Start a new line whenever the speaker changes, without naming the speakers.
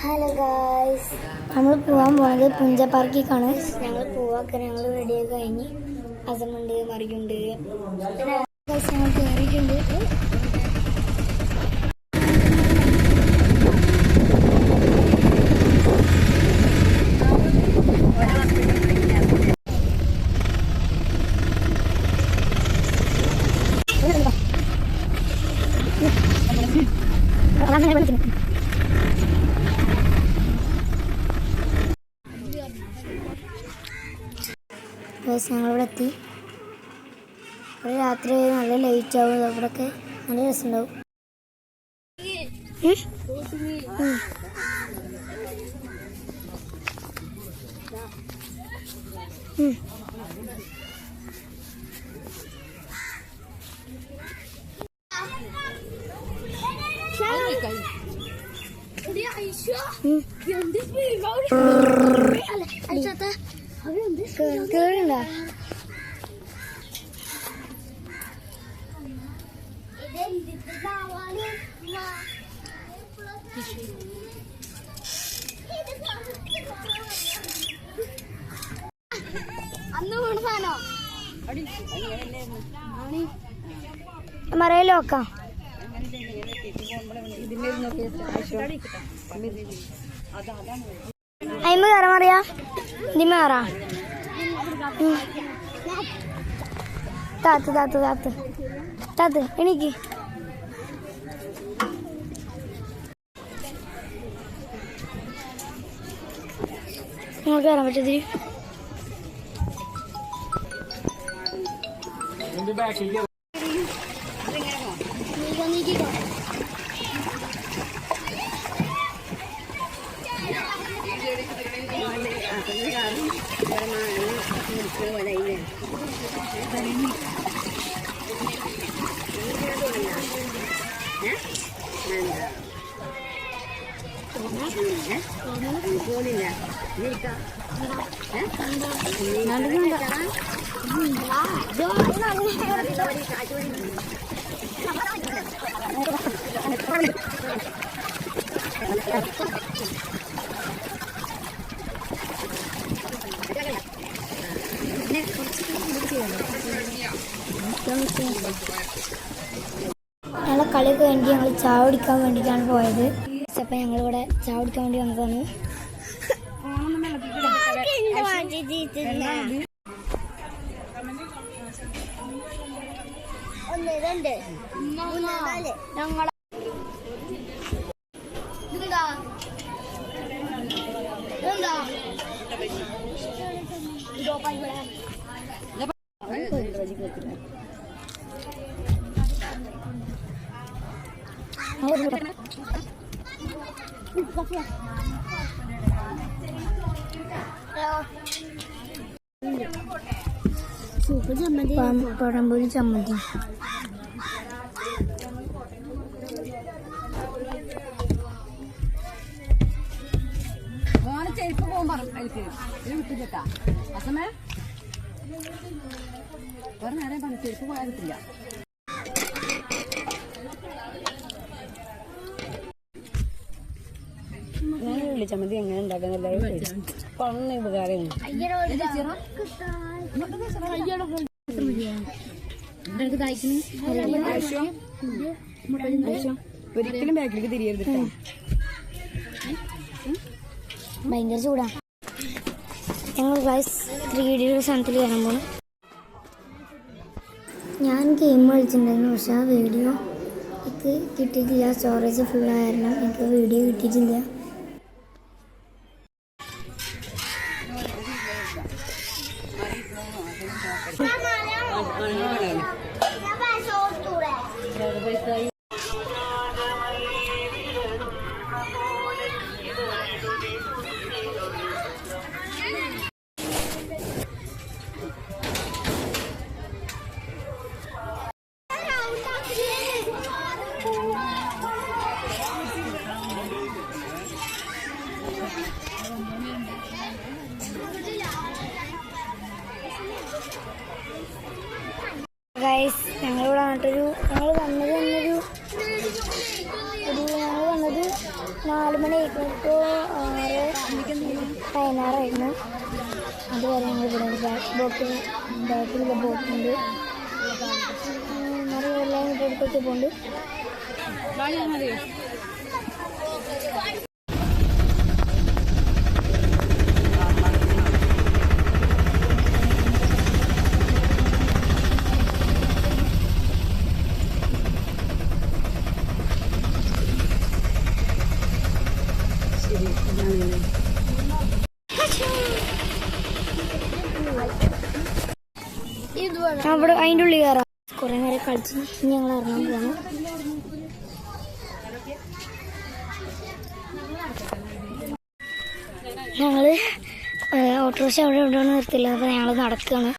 Hello guys നമ്മൾ പോകാൻ പോകുന്നത് പുഞ്ച പാർക്കിക്കാണ് ഞങ്ങൾ പോവാക്ക ഞങ്ങൾ റെഡിയൊക്കെ കഴിഞ്ഞ് അസമുണ്ട് മറിയുണ്ട് ഞങ്ങൾ കയറിയിട്ടുണ്ട് ഞങ്ങളിവിടെ എത്തി ഇവിടെ രാത്രി നല്ല ലൈറ്റ് ആവും അവിടെയൊക്കെ നല്ല രസമുണ്ടാവും ഉം? ഉം. ഉം. ഉം. കേ- കേറുണ്ടോ
അന്ന് വീണ സാധനോ?
മറയിൽ നോക്കാം അയിമ കയറാൻ അറിയാ ഇതിമ കയറാം. താത്ത് താത്ത് താത്ത് താത്ത് എനിക്ക് നിങ്ങൾക്ക് കയറാൻ പറ്റത്തിരി போனில்ல நீக்கா நடந்துடா ഞങ്ങളെ കളിയൊക്കെ വേണ്ടി ഞങ്ങൾ ചാവടിക്കാൻ വേണ്ടിയിട്ടാണ് പോയത്. അപ്പം ഞങ്ങളിവിടെ ചാവടിക്കാൻ വേണ്ടി വന്നതാണ്.
ഒന്ന് രണ്ട്. മൂന്ന്
പഴംപൊരി ചമ്മന്തി.
മോനെ ചെരുപ്പ് പോകുമ്പോ അതിലേക്ക് ഇത് വിട്ടിട്ടാ അസമേ? ഒരു നേരം പറഞ്ഞു ചെരുപ്പ് പോയാൽ കിട്ടില്ല ഞാൻ ചമ്മന്തി എങ്ങനെ ഉണ്ടാക്കുന്ന പണ ഉപകാരം ഒരിക്കലും ബാക്കിലേക്ക് തിരിയരുത്.
ഭയങ്കര ചൂടാ. ഞങ്ങൾ ഗൈസ് ത്രീ ഡിയുടെ സ്ഥലത്തിൽ കയറാൻ പോണു. ഞാൻ ഗെയിം കളിച്ചിട്ടുണ്ടായിരുന്നു പക്ഷേ ആ വീഡിയോ എനിക്ക് കിട്ടിയിട്ടില്ല. സ്റ്റോറേജ് ഫുൾ ആയിരുന്നു. എനിക്ക് വീഡിയോ കിട്ടിയിട്ടില്ല. ഗൈസ് ഞങ്ങളിവിടെ വന്നിട്ടൊരു ഞങ്ങൾ വന്നത് തന്നൊരു ഒരു ഞങ്ങൾ വന്നത് നാല് മണി ഇപ്പോൾ ആറ് പതിനാറായിരുന്നു. അതുവരെ ഞങ്ങൾ ഇവിടെ ബോട്ടിൽ ബാക്കിൽ ബോട്ടുണ്ട് നിറയെ എല്ലാം ഇവിടെ അടുത്തേക്ക് പോകുന്നുണ്ട് അവിടെ അതിന്റെ ഉള്ളിൽ കയറാം. കുറേ നേരം കളിച്ച് ഞങ്ങൾ ഇറങ്ങാൻ പോകണം ഞങ്ങൾ ഓട്ടോറിക്ഷ അവിടെ എവിടെയാണ് നിർത്തില്ല അപ്പോൾ ഞങ്ങൾ നടക്കുകയാണ്.